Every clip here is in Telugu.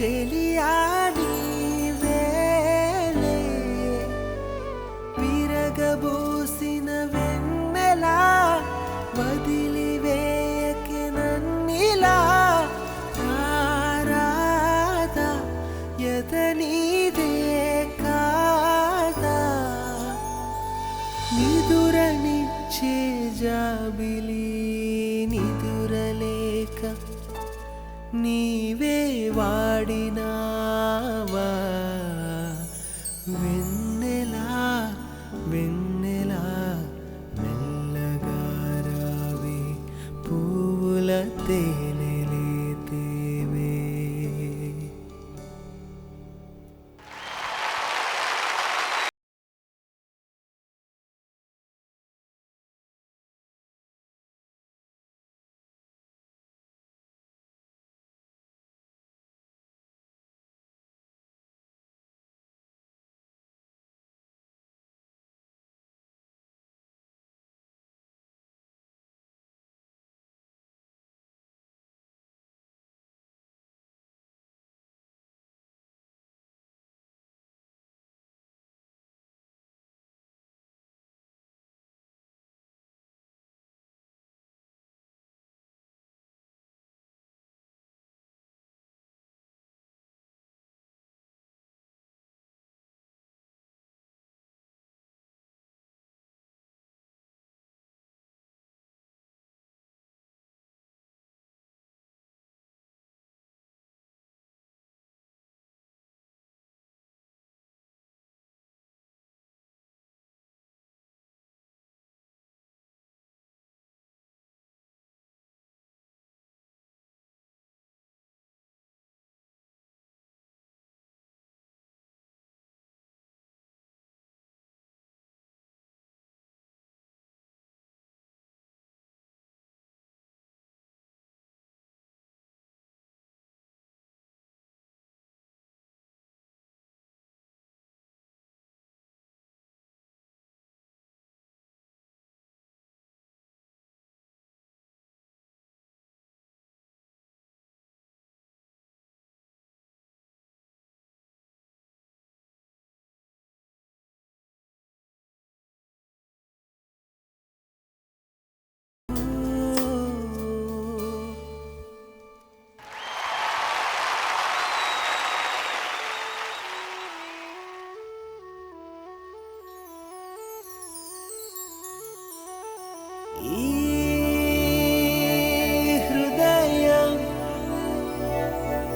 Ele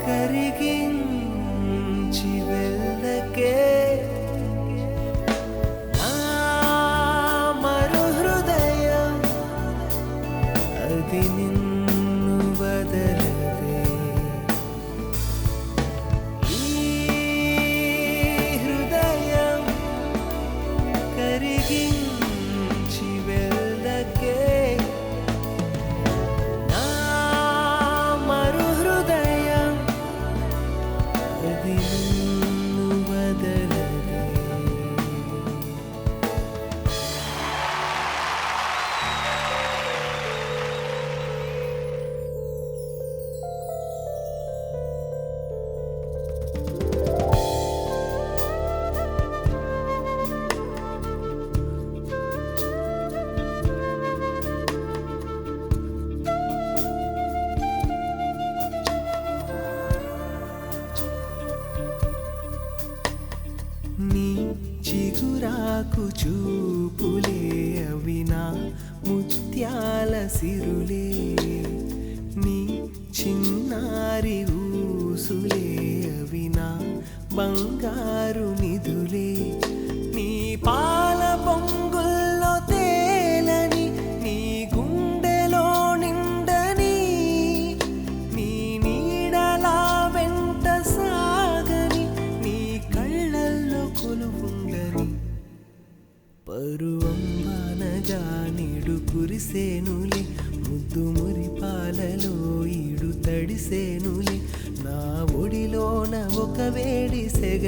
కరిగించి వెళ్ళకే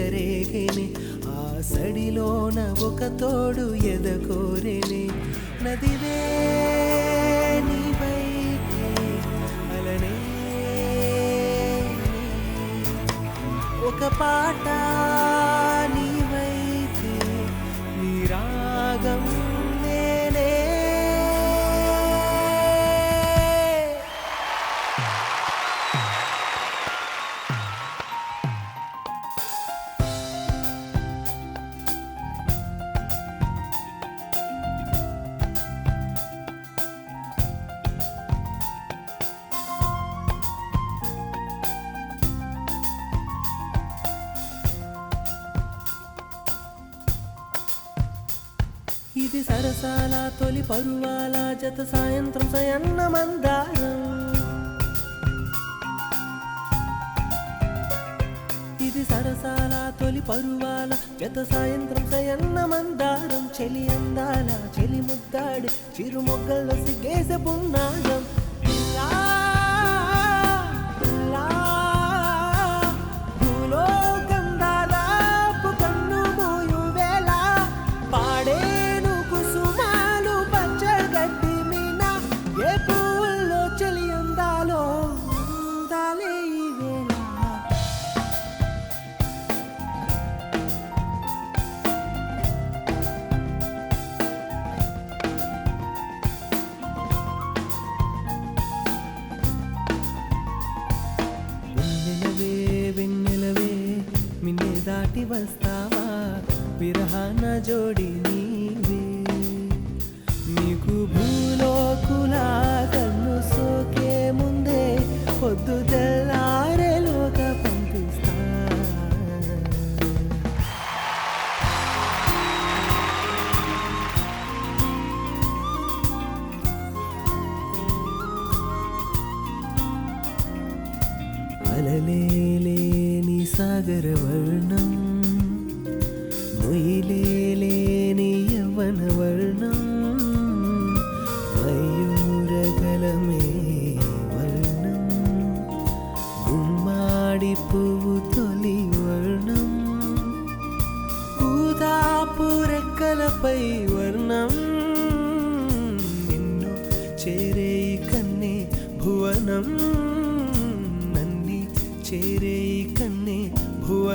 చెలరేగేనే ఆ సడిలోన ఒక తోడు ఎదకోరేనే నదివే ఒక పాట ఇది సరసాల తొలి పరువాల జత సాయంత్రం సయన్న మందారం. ఇది సరసాల తొలి పరువాల జత సాయంత్రం సయన్న మందారం. చెలి అందాల చెలి ముద్దాడి చిరుమొగ్గల్లో సిగ్గేసే పున్నాగం.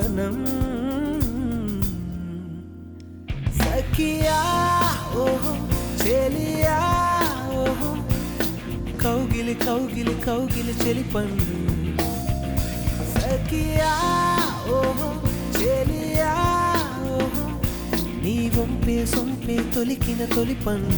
భువనం సఖియా ఓహో చెలియా ఓహో. కౌగిలి కౌగిలి కౌగిలి చెలి పండు సఖియా ఓహో చెలియా ఓహో. నీ వంపే సొంపే తొలికిన తొలి పన్ను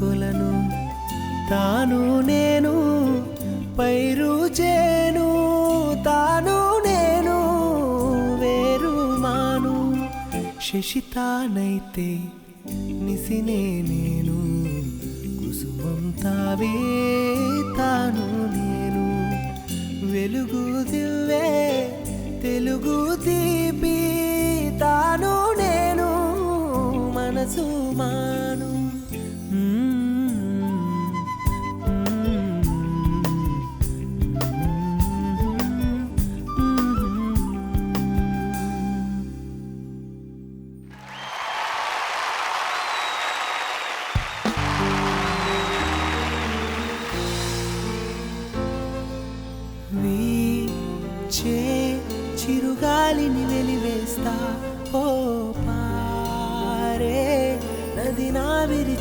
కొలను. తాను నేను పైరు చేను. తాను నేను వేరు మాను. శశితానైతే నిసినే నేను. కుసుమం తావే తాను నేను. వెలుగు దివ్వే తెలుగు తీపి. తాను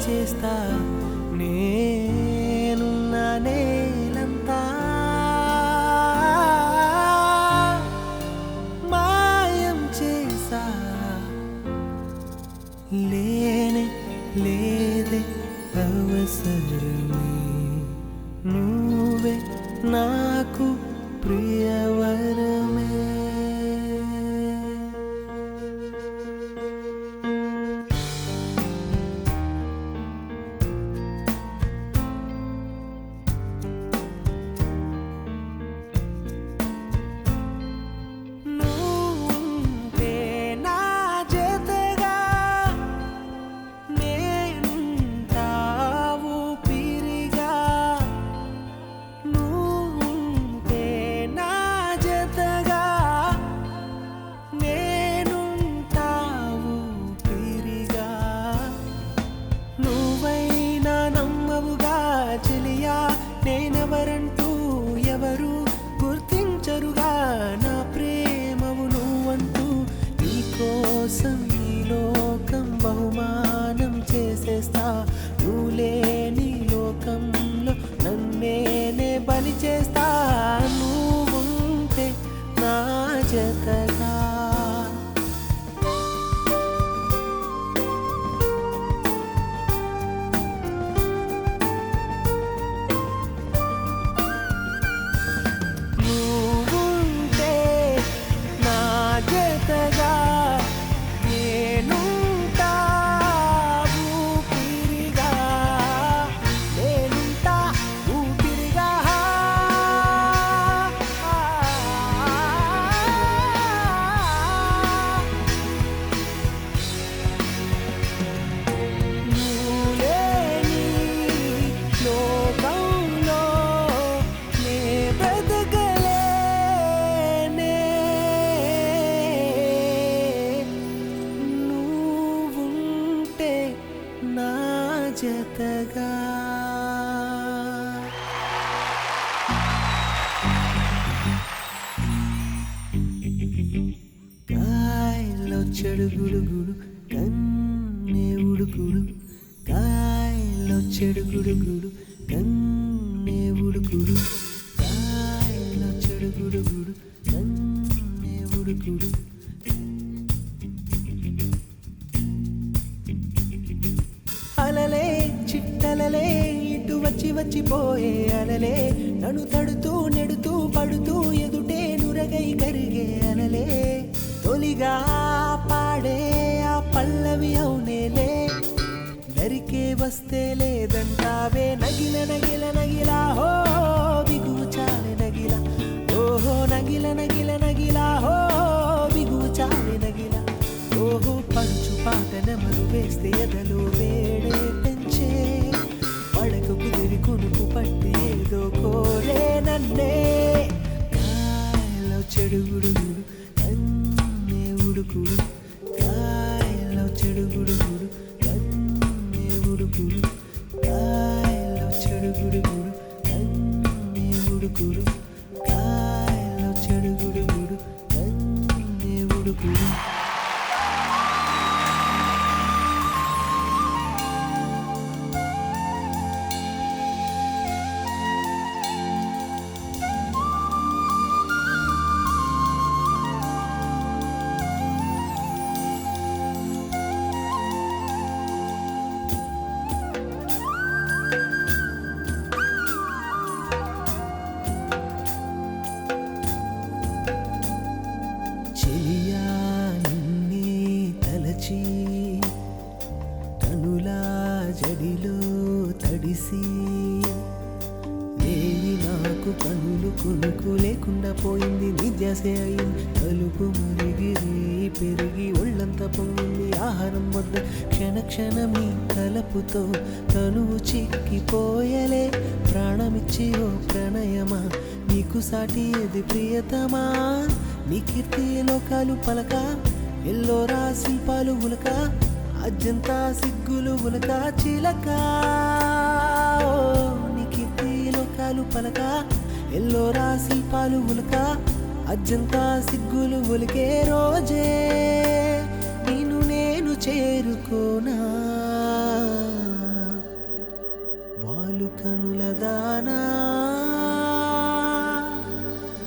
está thousand చిట్టలలే ఇటు వచ్చి వచ్చిపోయే అలలే. నడు తడుతూ నెడుతూ పడుతూ ఎదుటే నురగై కరిగే అలలే. తొలిగా పాడే ఆ పల్లవి అవునేలే. దరికే వస్తే లేదంటావే. నగిల నగిల నగిలా హో బిగువు చాలే నగిల. ఓహో నగిల నగిల నగిలా హో బిగువు చాలే నగిల. ఓహో పంచు పాట నెమరు వేస్తే ఎదలో వేడ Cool. కునుకు లేకుండా పోయింది నిద్యాసే అయింది తలుపు మురిగి రేయి పెరిగి ఒళ్ళంతా పొంగింది ఆహారం వద్ద. క్షణ క్షణమి తలపుతో తనువు చిక్కిపోయలే. ప్రాణమిచ్చి ఓ ప్రణయమా? నీకు సాటి ఏది ప్రియతమా? నీ కీర్తి లోకాలు పలక? ఎల్లోరా శిల్పాలు ఉలక? అజంతా సిగ్గులు ఉలక? చిలక? ఓ, నీ కీర్తి లోకాలు పలక? ఎల్లో రాసి పాలు ఉలక అజంతా సిగ్గులు ఉలికే రోజే. నేను నేను చేరుకోనా? వాలు కనుల దానా?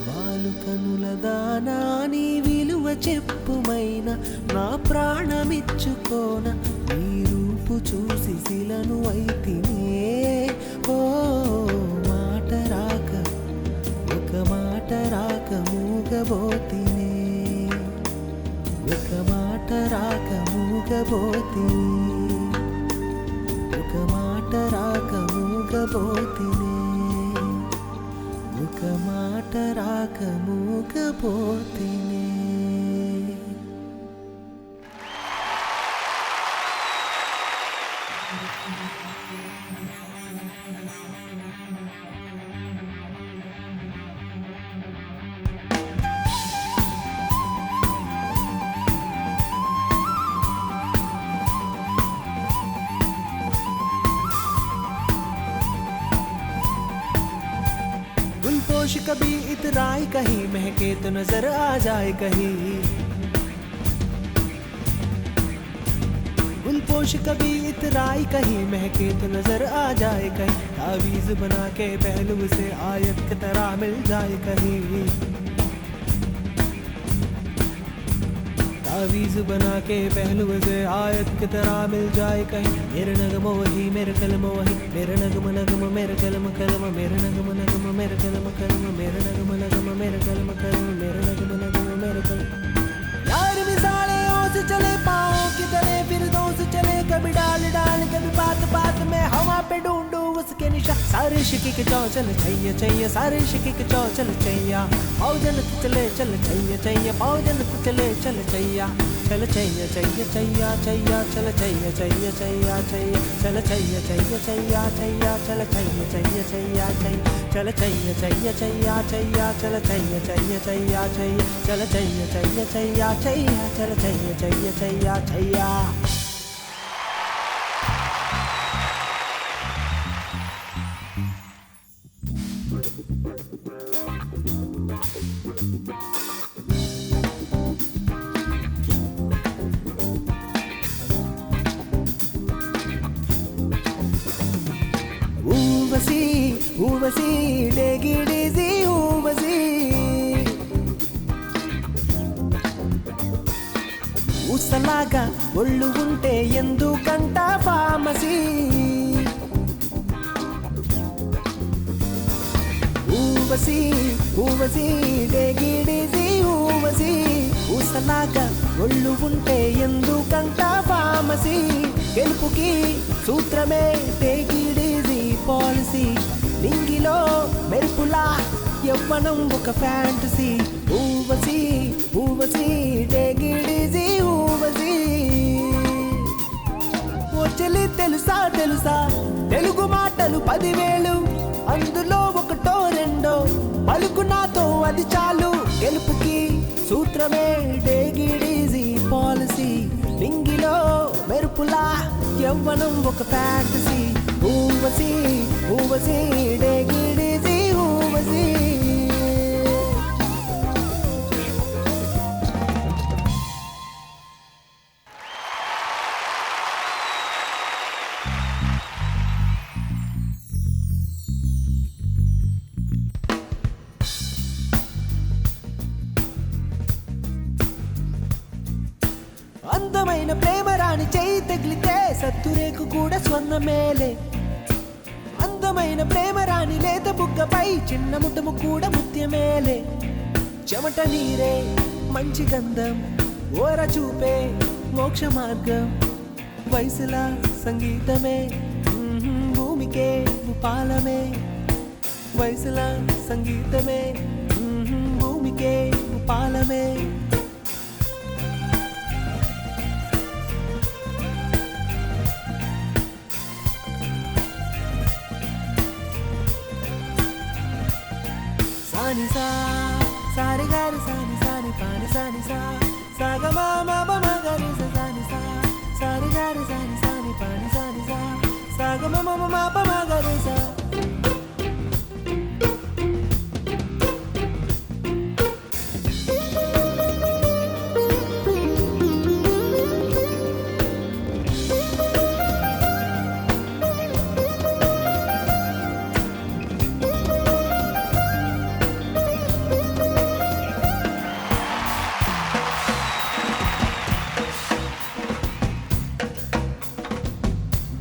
వాలు కనుల దానా? నీ విలువ చెప్పుమైన నా ప్రాణమిచ్చుకోన? నీ రూపు చూసి శిలను అయితినే. ఓ రాకమూగబోతిని ఒక మాట రాకమూగబోతిని ఒక మాట రాకమూగబోతిని ఒక మాట రాకమూగబోతిని कभी इतराई कहीं महके तो नज़र आ जाए कहीं। गुलपोश कभी इतराई कहीं महके तो नज़र आ जाए कहीं। तावीज बना के पहलू से आयत की तरह मिल जाए कहीं। तावीज बना के पहलू से आयत की तरह मिल जाए कहीं। मेरे नगम वही, मेरे कलम वही, मेरे नगम नगम, मेरे कलम कलम, मेरे नगम नगम, मेरे कलम कलम, मेरे नगम नगम, मेरे कलम कलम, मेरे नगम नगम, मेरे कलम। यार मिसाले से चले पाओ की तरह फिर दोस्त चले, कभी डाल डाल, कभी बात बात में हवा पे ढूंढू उसके निशा सारे शिकी के चौ चल छैया छैया सारे शिकी के चौ चल छैया पाओ जन चले चल छैया छैया पाओ जन चले चल छैया चल छैया छैया छैया छैया चल छैया छैया छैया छैया चल छैया छैया छैया छैया चल छैया छैया छैया छैया चल छैया छैया छैया छैया चल छैया छैया छैया छैया चल छैया छैया छैया छैया चल छैया छैया छैया छैया ఫామసీ గెలుపుకి సూత్రమే డేగిడిసి పాలసీ. లింగిలో మెరుపులా యవ్వనం ఒక ఫ్యాంటసీ. ఊవసి ఊవసి డేగిడిసి ఊవసి. ఓ చెల్లి తెలుసా తెలుసా? తెలుగు మాటలు పదివేలు. అందులో ఒకటో రెండో. పలుకు నాతో అది చాలు. గెలుపుకి సూత్రమే డేగిడీజీ పాలసీ. మెరుపులా యవ్వనం ఒక ఫ్యాంటసీ ఊవసి ఊవసి డేగిడిసి ఊవసి అందమైన ప్రేమ రాణి చేయి తగిలితే సత్తురేకు కూడా స్వర్ణమేలే. అందమైన ప్రేమ రాణి లేత బుగ్గపై చిన్న ముట్టము కూడా ముత్యమేలే. చెమట నీరే మంచి గంధం ఓర చూపే మోక్ష మార్గం. వయసుల సంగీతమే భూమికే భూపాలమే. వయసుల సంగీతమే Sani sa sari gari sani sani pani sani sa ni pa ni sa ni sa sa ga ma ma ba ma ga re sa sa ni sa sa re ga re sa ni sa sa ga ma ma ma ba ma ga re sa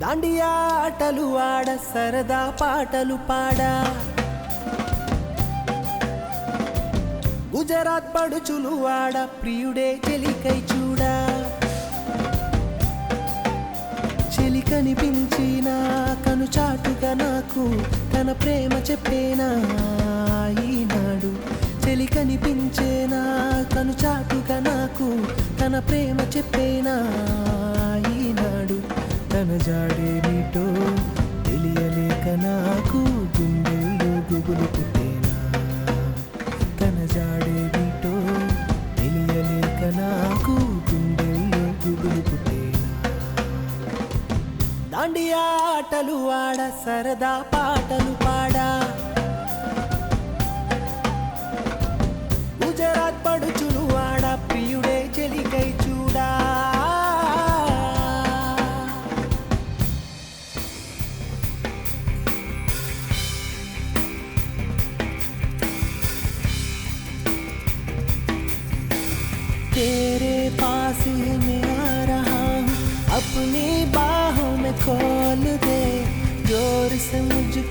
Dandiya ఆటలు ఆడ సరదా పాటలు పాడా. గుజరాత్ పడుచులు ఆడ ప్రియుడే చెలికై చూడా. చెలి కనిపించిన కనుచాటుగా నాకు తన ప్రేమ చెప్పేనా ఈనాడు. చెలి కనిపించేనా కనుచాటుగా నాకు తన ప్రేమ చెప్పేనా ఈనాడు. తన జాడేమిటో తెలియలేక నాకు గుండెల్లో గుబులు పుట్టేనా? తన జాడేమిటో తెలియలేక నాకు గుండెల్లో గుబులు పుట్టేనా? దాండి ఆటలు ఆడ సరదా పాటలు పాడా. గుజరాత్ పడుచులు ఆడ ప్రియుడే చెలికై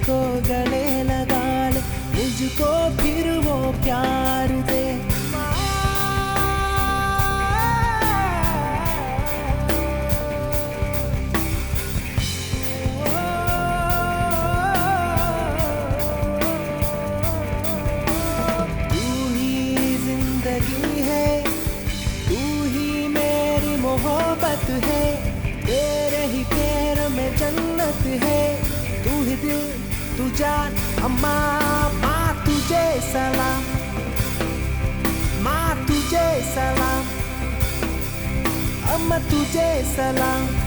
मुझको गले लगा ले मुझको फिर वो प्यार 的浪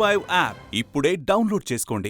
ఫైవ్ యాప్ ఇప్పుడే డౌన్లోడ్ చేసుకోండి.